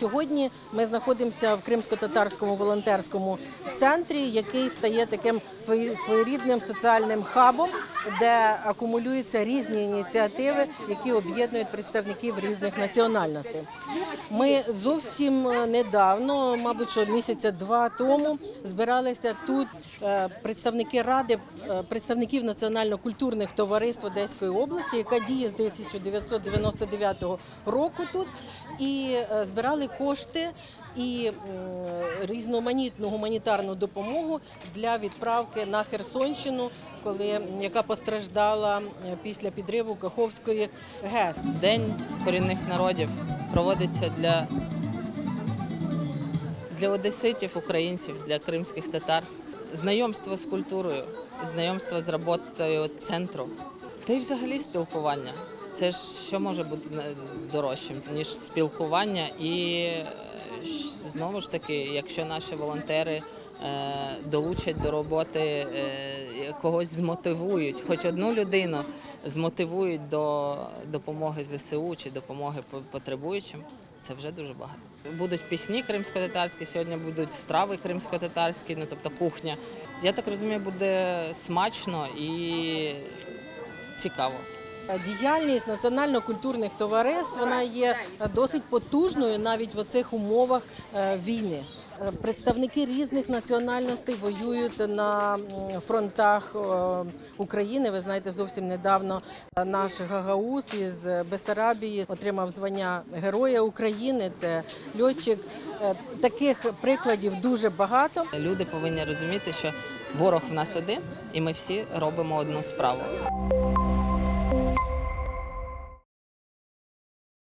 сьогодні ми знаходимося в кримсько-татарському волонтерському центрі, який стає таким своєрідним соціальним хабом, де акумулюються різні ініціативи, які об'єднують представників різних національностей. Ми зовсім е, недавно, мабуть, що місяця два тому, збиралися тут е, представники ради е, представників національно-культурних товариств Одеської області, яка діє з 1999 року тут, і е, кошти і різноманітну гуманітарну допомогу для відправки на Херсонщину, коли яка постраждала е, після підриву Каховської ГЕС. День корінних народів проводиться для, для одеситів, українців, для кримських татар. Знайомство з культурою, знайомство з роботою центру, та й взагалі спілкування. Це ж що може бути дорожчим, ніж спілкування. І знову ж таки, якщо наші волонтери е, долучать до роботи, е, когось змотивують, хоч одну людину змотивують до допомоги ЗСУ чи допомоги потребуючим, це вже дуже багато. Будуть пісні кримсько-татарські, сьогодні будуть страви кримсько-татарські, ну тобто кухня. Я так розумію, буде смачно і цікаво. Діяльність національно-культурних товариств вона є досить потужною навіть в оцих умовах е, війни. Е, Представники різних національностей воюють на фронтах е, України. Ви знаєте, зовсім недавно е, наш Гагаус із Бесарабії отримав звання Героя України. Це льотчик. Е, Таких прикладів дуже багато. Люди повинні розуміти, що ворог в нас один, і ми всі робимо одну справу.